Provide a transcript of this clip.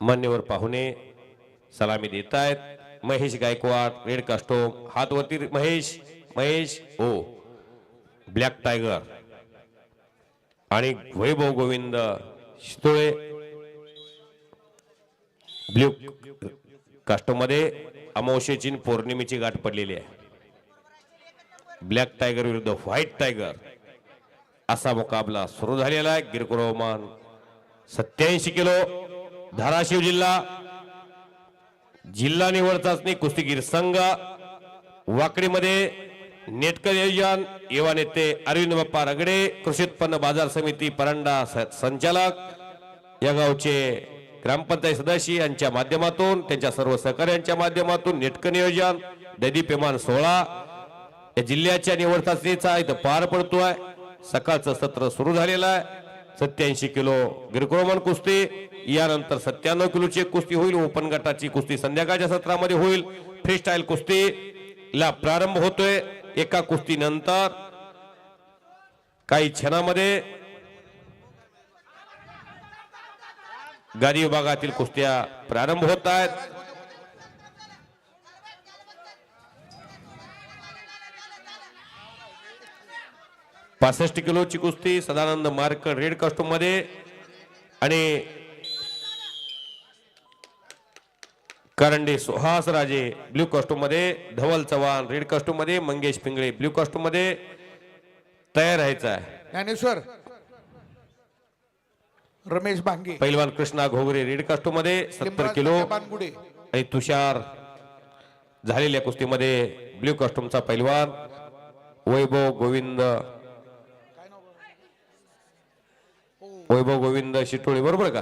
मान्यवर पाहुणे सलामी देत आहेत महेश गायकवाड रेड कास्टोम हातवरती महेश महेश हो ब्लॅक टायगर. आणि वैभव गोविंद शितोळे ब्ल्यू कास्टोमध्ये अमावशेची पौर्णिमेची गाठ पडलेली आहे. ब्लॅक टायगर विरुद्ध व्हाईट टायगर. असा मुकाबला सुरू झालेला आहे. गिरकुरवमान सत्याऐंशी किलो. धाराशिव जिल्हा जिल्हा निवड चाचणी कुस्तीगीर संघ वाकडीमध्ये नेटकर नियोजन युवा नेते अरविंद बाप्पा रगडे कृषी उत्पन्न बाजार समिती परांडा स- संचालक या गावचे ग्रामपंचायत सदस्य यांच्या माध्यमातून त्यांच्या सर्व सहकार्यांच्या माध्यमातून नेटकर नियोजन ददी पेमान सोहळा या जिल्ह्याच्या निवड चाचणीचा इथं पार पडतोय. सकाळचं सत्र सुरू झालेलं आहे. सत्याऐंशी किलो गिरकुरोमन कुस्ती. यानंतर सत्त्याण्णव किलोची एक कुस्ती होईल. ओपन गटाची कुस्ती संध्याकाळच्या सत्रामध्ये होईल. फ्री स्टाईल कुस्ती ला प्रारंभ होतोय. एका कुस्तीनंतर काही क्षणामध्ये गादी विभागातील कुस्त्या प्रारंभ होत आहेत. पासष्ट किलोची कुस्ती सदानंद मार्क रेड कॉस्ट्यूममध्ये. आणि करंडे सुहास राजे ब्ल्यू कॉस्ट्यूममध्ये धवल चव्हाण रेड कॉस्ट्यूममध्ये मंगेश पिंगळे ब्ल्यू कॉस्ट्यूममध्ये तयार राहायचं आहे. ज्ञानेश्वर रमेश भांगे पैलवान कृष्णा घोगरे रेड कॉस्ट्यूममध्ये सत्तर लिंबराज किलो. आणि तुषार झालेल्या कुस्तीमध्ये ब्ल्यू कॉस्ट्यूमचा पैलवान. वैभव गोविंद वैभव गोविंद शिटोळे बरोबर का?